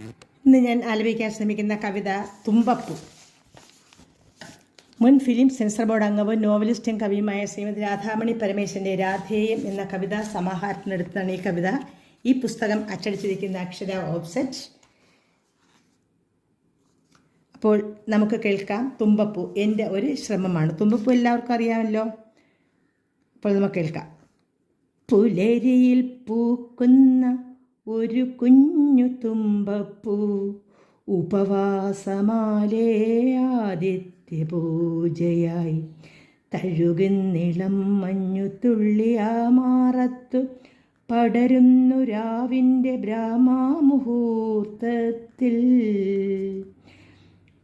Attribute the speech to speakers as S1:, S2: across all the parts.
S1: ഇന്ന് ഞാൻ ആലപിക്കാൻ ശ്രമിക്കുന്ന കവിത തുമ്പപ്പൂ. മുൻ ഫിലിം സെൻസർ ബോർഡ് അംഗവും നോവലിസ്റ്റും കവിയുമായ ശ്രീമതി രാധാമണി പരമേശ്വരന്റെ രാധേയം എന്ന കവിതാ സമാഹാരത്തിനെടുത്താണ് ഈ കവിത. ഈ പുസ്തകം അച്ചടിച്ചിരിക്കുന്ന അക്ഷര ഓഫ്സെറ്റ് അപ്പോൾ നമുക്ക് കേൾക്കാം തുമ്പപ്പൂ. എന്റെ ഒരു ശ്രമമാണ്. തുമ്പപ്പൂ എല്ലാവർക്കും അറിയാമല്ലോ. അപ്പോൾ നമുക്ക് കേൾക്കാം. പുലരിയിൽ പൂക്കുന്ന ഒരു കുഞ്ഞു തുമ്പപ്പൂ ഉപവാസമാലേ ആദിത്യ പൂജയായി തഴുകുന്നിളം മഞ്ഞു തുള്ളിയാ മാറത്തു പടരുന്നു രാവിന്റെ ബ്രാഹ്മാമുഹൂർത്തത്തിൽ.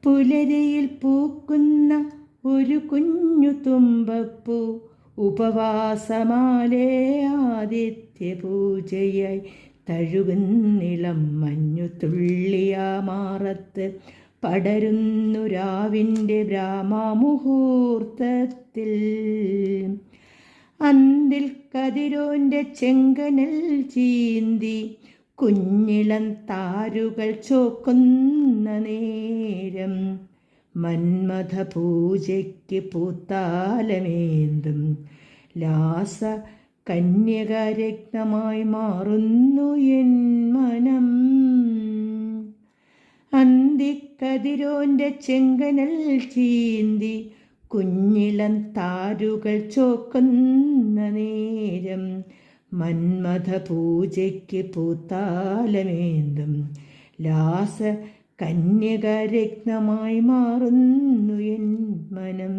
S1: പുലരിയിൽ പൂക്കുന്ന ഒരു കുഞ്ഞു തുമ്പപ്പൂ ഉപവാസമാലേ ആദിത്യ പൂജയായി തഴുകുന്നിളം മഞ്ഞു തുള്ളിയാമാറത്ത് പടരുന്നു രാവിന്റെ ബ്രാമാമുഹൂർത്തത്തിൽ അന്തിൽ കതിരോന്റെ ചെങ്കനൽ ചീന്തി കുഞ്ഞിളം താരുകൾ ചോക്കുന്ന നേരം മന്മഥ പൂജയ്ക്ക് പൂത്താലമേന്തും. ലാസ കന്യകരത്നമായി മാറുന്നു എൻ മനം. അന്തിക്കതിരോന്റെ ചെങ്കനൽ ചീന്തി കുഞ്ഞിളം താരുകൾ ചോക്കുന്ന നേരം മന്മഥ പൂജയ്ക്ക് പൂത്താലമേന്തും. ലാസ കന്യകരത്നമായി മാറുന്നു എൻ മനം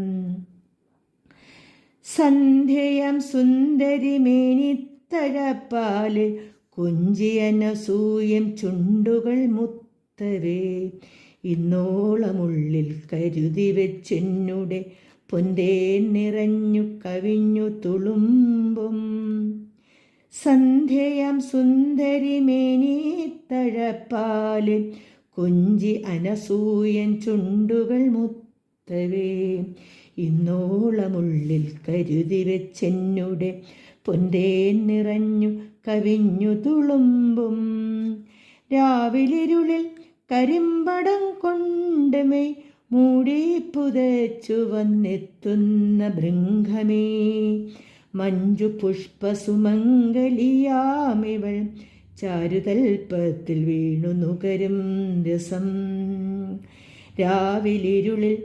S1: സന്ധ്യയം സുന്ദരി മേനിത്തഴപ്പാൽ കുഞ്ചിയനസൂയം ചുണ്ടുകൾ മുത്തവേ. ഇന്നോളമുള്ളിൽ കരുതി വെച്ചെന്നുടെ പൊന്തേ നിറഞ്ഞു കവിഞ്ഞു തുളുമ്പും. സന്ധ്യയം സുന്ദരി മേനിത്തഴപ്പാൽ കുഞ്ചി അനസൂയൻ ചുണ്ടുകൾ മുത്തവേ. ഇന്നോളമുള്ളിൽ കരുതി വെച്ചെന്നുടെ പൊന്തേ നിറഞ്ഞു കവിഞ്ഞു തുളുമ്പും. രാവിലിരുളിൽ കരിമ്പടം കൊണ്ട് മെയ് മൂടി പുതച്ചു വന്നെത്തുന്ന ബൃംഗമേ മഞ്ജു പുഷ്പസുമംഗലിയാമിവൾ ചാരുതൽപ്പത്തിൽ വീണു നുകരും രസം. രാവിലിരുളിൽ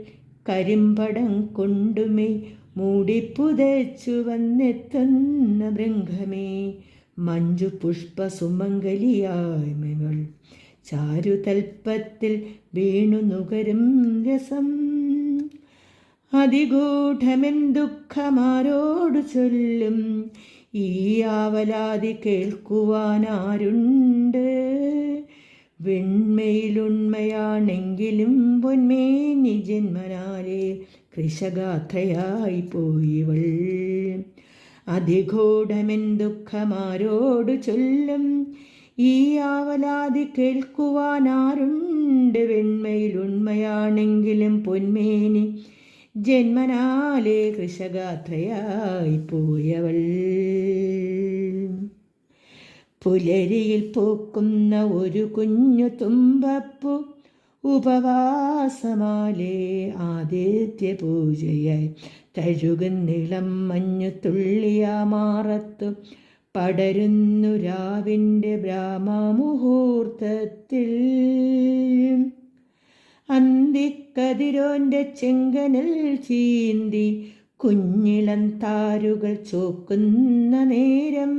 S1: കരിമ്പടം കൊണ്ടുമേ മൂടിപ്പുതച്ചു വന്നെത്തുന്ന ബൃംഗമേ മഞ്ജു പുഷ്പ സുമംഗലിയായ്മകൾ ചാരുതൽപ്പത്തിൽ വീണു നുകരും രസം. അതിഗൂഢമെൻ ദുഃഖമാരോടു ചൊല്ലും. ഈ ആവലാതി കേൾക്കുവാനാരുണ്ട്. വെണ്മയിലുണ്മയാണെങ്കിലും പൊന്മേനി ജന്മനാലെ കൃഷഗാത്രയായി പോയിവൾ അതിഘോടമെൻ ദുഃഖമാരോടു ചൊല്ലും. ഈ ആവലാതി കേൾക്കുവാനാരുണ്ട് വെണ്മയിലുണ്മയാണെങ്കിലും പൊന്മേനി. ജന്മനാലെ കൃഷഗാഥയായിപ്പോയവൾ. പോയവൾ പുലരിയിൽ പൂക്കുന്ന ഒരു കുഞ്ഞു തുമ്പപ്പു ഉപവാസമാലേ ആദിത്യ പൂജയായി തഴുകുന്നിളം മഞ്ഞു തുള്ളിയാ മാറത്തു പടരുന്നു രാവിന്റെ ബ്രാഹ്മുഹൂർത്തത്തിൽ അന്തിക്കതിരോന്റെ ചെങ്കനൽ ചീന്തി കുഞ്ഞിളം താരുകൾ ചോക്കുന്ന നേരം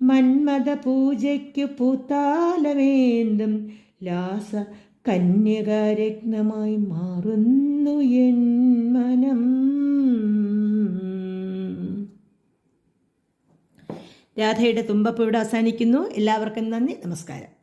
S1: മന്മത പൂജയ്ക്ക് പൂത്താലവേന്തും ലാസ കന്യകാരത്നമായി മാറുന്നു എൻ മനം. രാധയുടെ തുമ്പപ്പ് ഇവിടെ അവസാനിക്കുന്നു. എല്ലാവർക്കും നന്ദി. നമസ്കാരം.